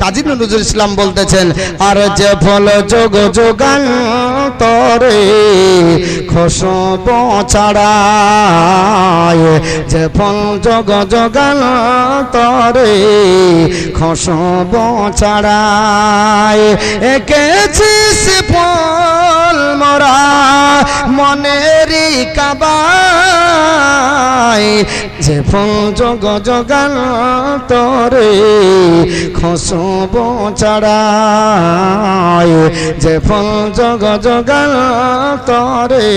কাজী নজরুল ইসলাম বলতেছেন, আর যে ফল যোগ যোগান তরে, খসব ছাড়ায়, যে ফল যোগ যোগান তরে, খসব ছাড়ায়, এঁকেছিস ফল মরা মনেরই কাবায়, যে ফল যোগ যোগান তরে খসব ছাড়ায়, যে ফল জগ জগাল তরে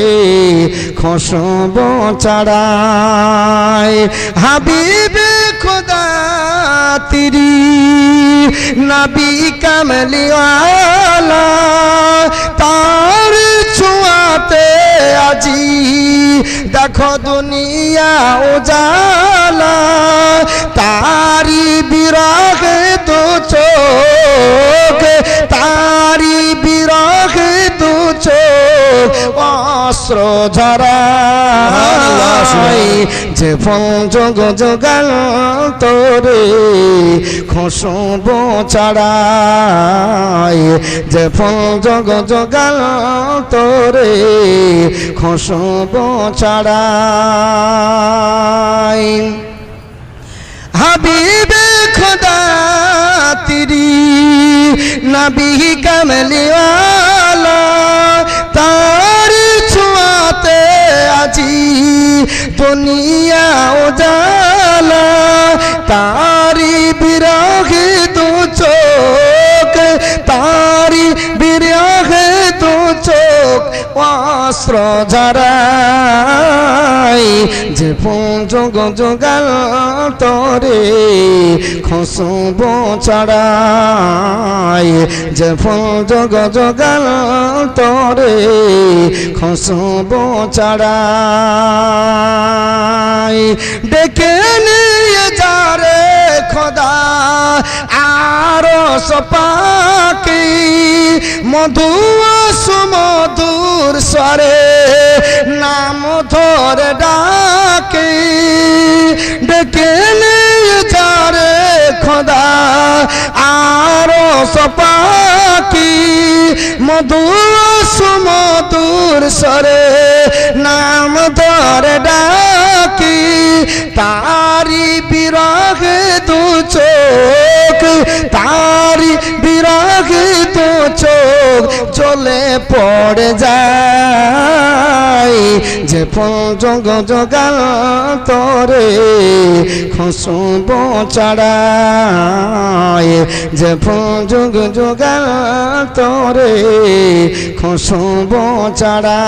খসব ছাড়ায়। হাবিবে খোদা তিরি, নবী কামলিওয়ালা, তার ছোঁয়াতে আজি দেখো দুনিয়া উজালা, তারি বিরাগে অস্ত্র ঝরাই যে যোগ যোগাল তোরে খসব ছাড়াই। যে যোগ যোগাল তোরে খসব ছাড়াই। হাবিবে খোদা, তিরি নবী কমলিওয়ালা দুনিয়া ও জালা তারি বিরহে অস্ত্র ঝরাই যে যোগ যোগাল তরে খসব ছাড়াই, যে যোগ যোগাল তরে খসব ছাড়াই। ডেকে নিয়ে যারে খোদা, আরও সপাকি মধু সুমধুর স্বরে নাম ধরে ডাকে, ডেকে যারে খোদা, আরও সপাকি। মধু সুমধুর স্বরে নাম ধরে ডাকি, তারি বিরহে দু চোখ চলে পড়ে যায়। যে পঞ্চগ জগাল তরে খসব চড়ায়। যে পঞ্চগ জগাল তরে খসব চাড়া